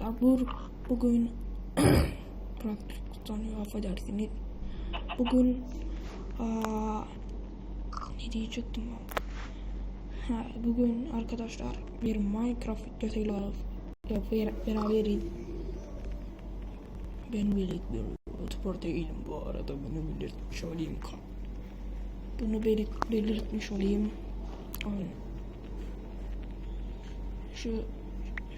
arkadaşlar. Bu, bugün praktik kullanıyor affedersiniz. Bugün aa, ne diyecektim ben? Ha, bugün arkadaşlar bir Minecraft videosuyla ber- beraberiz. Ben bir YouTuber değilim bu arada bunu belirtmiş olayım. Bunu belir- belirtmiş olayım. Aynen. Şu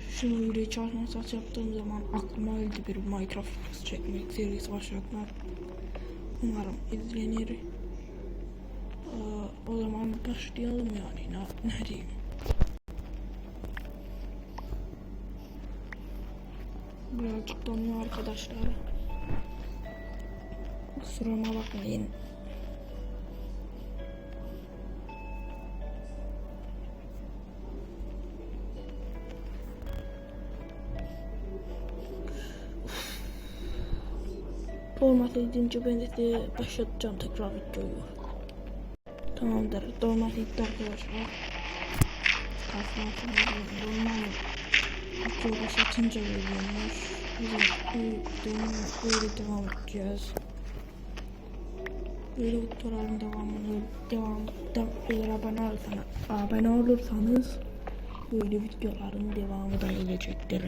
videoyu çalışma saç yaptığım zaman aklıma geldi bir Minecraft çekmek serisi başlatmak. Umarım izlenir. Ee, o zaman başlayalım yani ne, ne diyeyim. Birazcık donuyor arkadaşlar. Kusuruma bakmayın. Olmazsa gidince ben de başlatacağım tekrar videoyu. Tamamdır. Dolma gitti arkadaşlar. Kalkmasını bilmiyorum. Dolma videoyu başlatınca geliyormuş. Biz böyle devam edeceğiz. Böyle videoların devamını devam eğer abone olursanız, abone olursanız böyle videoların devamı da gelecektir.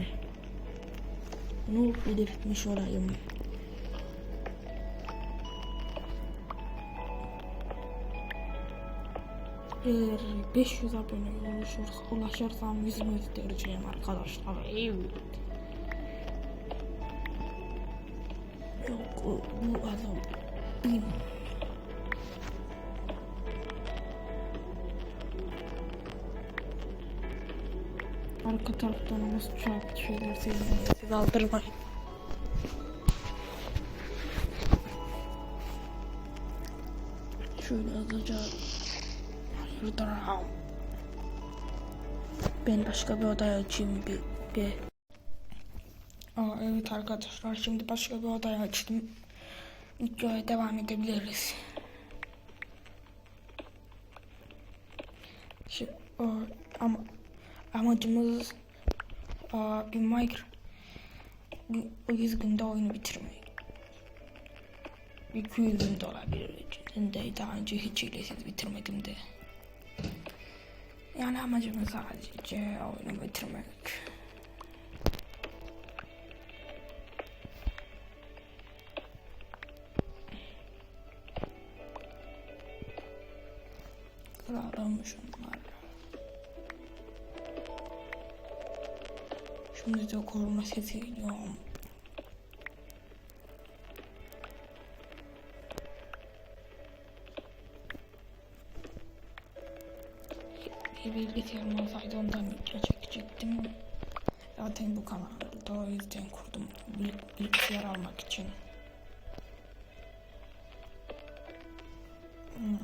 Bunu belirtmiş olayım. Eğer 500 abone ulaşırsa, ulaşırsam yüzümü göstereceğim arkadaşlar. Evet. Yok bu adam bin. Arka taraftan ama çok şeyler söylüyor. Siz aldırmayın. Şöyle hızlıca Şuradan Ben başka bir odaya açayım bir, bir. Aa, evet arkadaşlar şimdi başka bir odaya açtım. Videoya devam edebiliriz. Şu, o, ama, amacımız aa, bir Minecraft bir, o 100 günde oyunu bitirmek. Bir 200 günde olabilir. De daha önce hiç hilesiz bitirmedim de. Yani amacımız sadece oyunu bitirmek. Kralmış onlar. Şimdi de koruma sesi geliyor. Bir bilgisayarım olsaydı ondan video çekecektim. Zaten bu kanalı da o yüzden kurdum. Bil- Bilgisayar almak için. Hmm.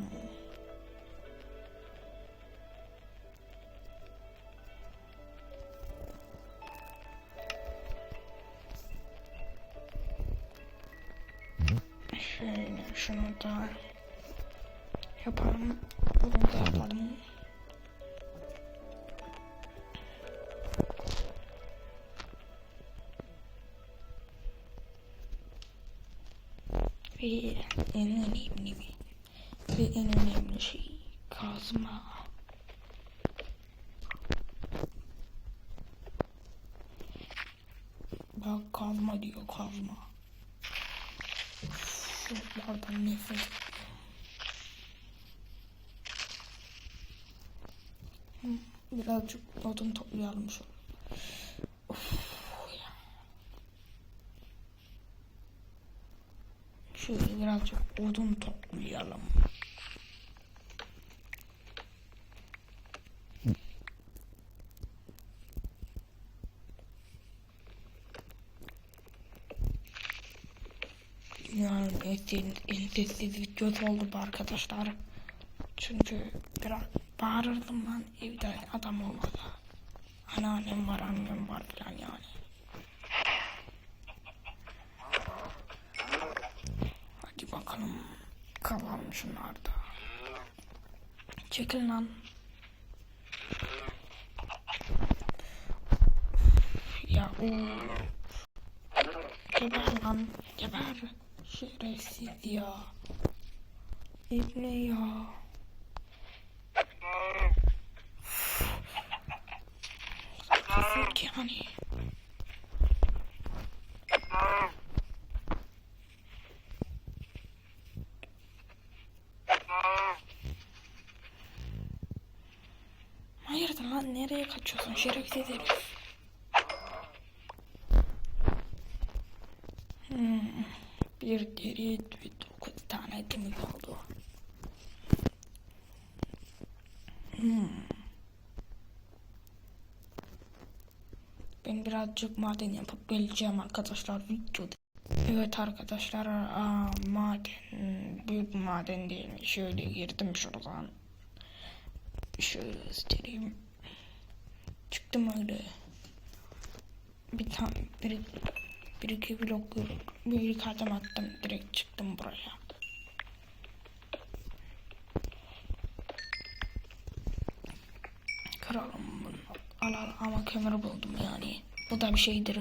Şöyle şunu da yapalım. Bunu da yapalım. Ve en önemli ve en önemli şey kazma. Bak kazma diyor kazma. Şutlardan nefret Birazcık odun toplayalım şöyle. Of ya. Şöyle birazcık odun toplayalım. Dünyanın en, en sessiz videosu oldu bu arkadaşlar. Çünkü biraz bağırırdım ben evde adam olmadı. Anneannem var, annem var falan yani. Bakalım. Kalalım şunlarda. Çekil lan. Ya Geber lan. Geber. Şerefsiz ya. İbne ya. Kafuk yani. Hayırdır lan nereye şerefsiz herif? Hmm, bir deri ve dokuz tane demir oldu. Hmm. Ben birazcık maden yapıp geleceğim arkadaşlar videoda. Evet arkadaşlar aa, maden büyük maden değil şöyle girdim şuradan. Şöyle göstereyim. Çıktım öyle. Bir tane bir, bir iki blok bir adım attım direkt çıktım buraya. Kıralım bunu. Alalım ama kömür buldum yani. Bu da bir şeydir.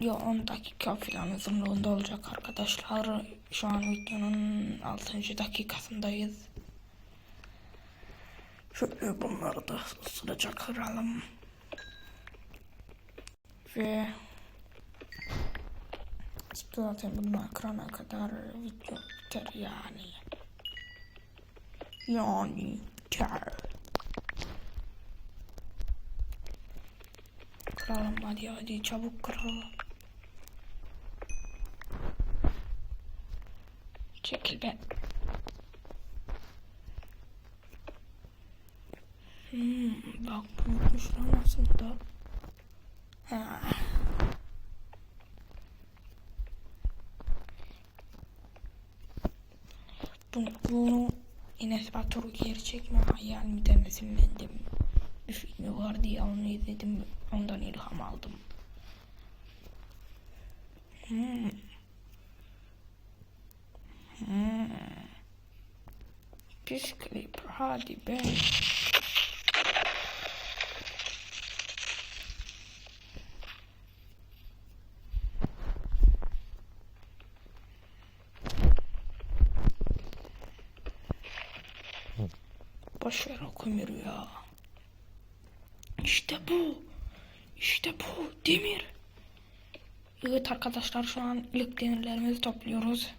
Video 10 dakika falan uzunluğunda olacak arkadaşlar. Şu an videonun 6. dakikasındayız. Şöyle bunları da hızlıca kıralım. Ve zaten bunlar kırana kadar video biter yani. Yani biter. Kıralım hadi hadi çabuk kıralım. Çekil be. Hmm, bak büyükmüş lan aslında. Ha. Bunu, bunu Enes Batur'u geri çekme hayal mi demesin ben de bir filmi vardı ya onu izledim ondan ilham aldım. Hmm. Hmm. Pis klip hadi be. Boş ver ya. İşte bu. İşte bu. Demir. Evet arkadaşlar şu an ilk demirlerimizi topluyoruz.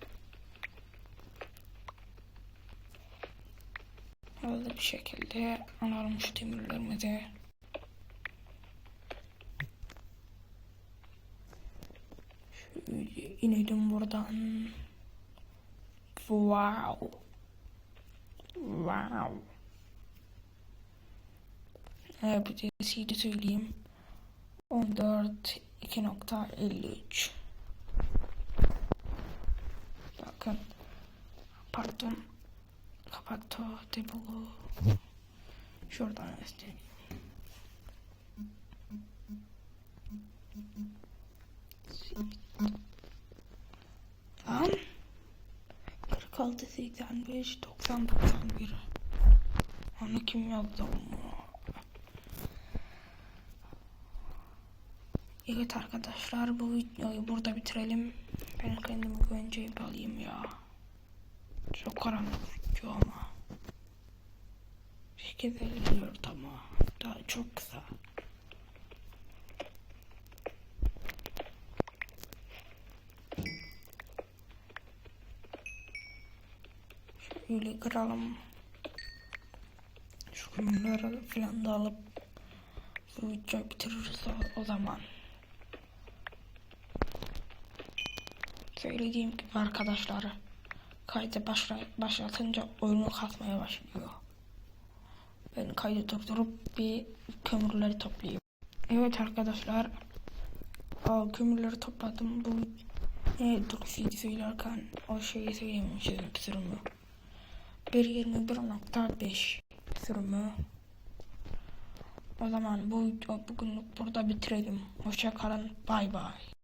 Hızlı bir şekilde alalım şu demirlerimizi. Şöyle inelim buradan. Wow. Wow. Evet bir de CD söyleyeyim. 14 2.53 Bakın. Pardon. Kapattı. Debug'u Şuradan göstereyim. Lan 46 85 90 91 Onu kim yazdı onu? Evet arkadaşlar bu videoyu burada bitirelim. Ben kendimi güvence alayım ya. Çok karanlık video ama. 8.54 ama. Daha çok kısa. Şöyle kıralım. Şu kumları falan da alıp bu videoyu bitiririz o, o zaman. Söylediğim gibi arkadaşlar kaydı başla, başlatınca oyunu kasmaya başlıyor. Ben kaydı durdurup bir kömürleri toplayayım. Evet arkadaşlar o kömürleri topladım. Bu ne dur CD söylerken o şeyi söylemişim sürümü. 1.21.5 sürümü. O zaman bu bugünlük burada bitirelim. Hoşça kalın. Bay bay.